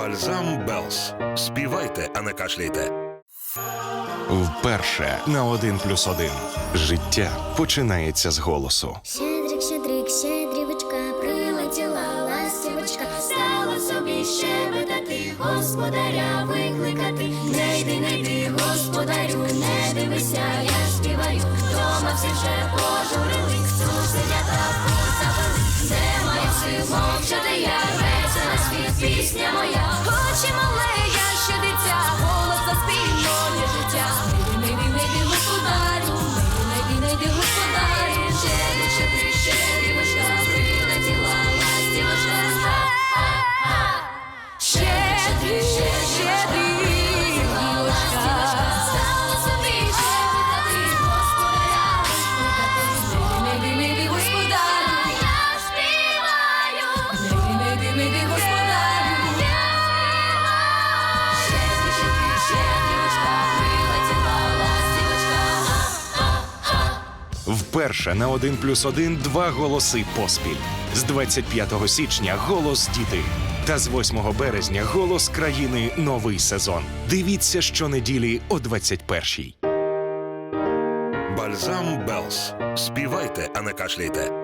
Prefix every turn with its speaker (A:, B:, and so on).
A: Бальзам Белс. Співайте, а не кашляйте.
B: Вперше на один плюс один. Життя починається з голосу.
C: Щедрик, щедрик, щедрівочка, прилетіла ластівочка, стала собі щебетати, господаря викликати. Не йди, не йди, господарю, не дивися, я співаю. Дома всі вже пожурили, пісня моя. Очі мале, я ще дитя, голос заспільнює життя. Не йди, не йди,
B: Вперше на один плюс один два голоси поспіль. З 25 січня голос діти. Та з 8 березня голос країни новий сезон. Дивіться щонеділі о 21-й.
A: Бальзам Белс. Співайте, а не кашляйте.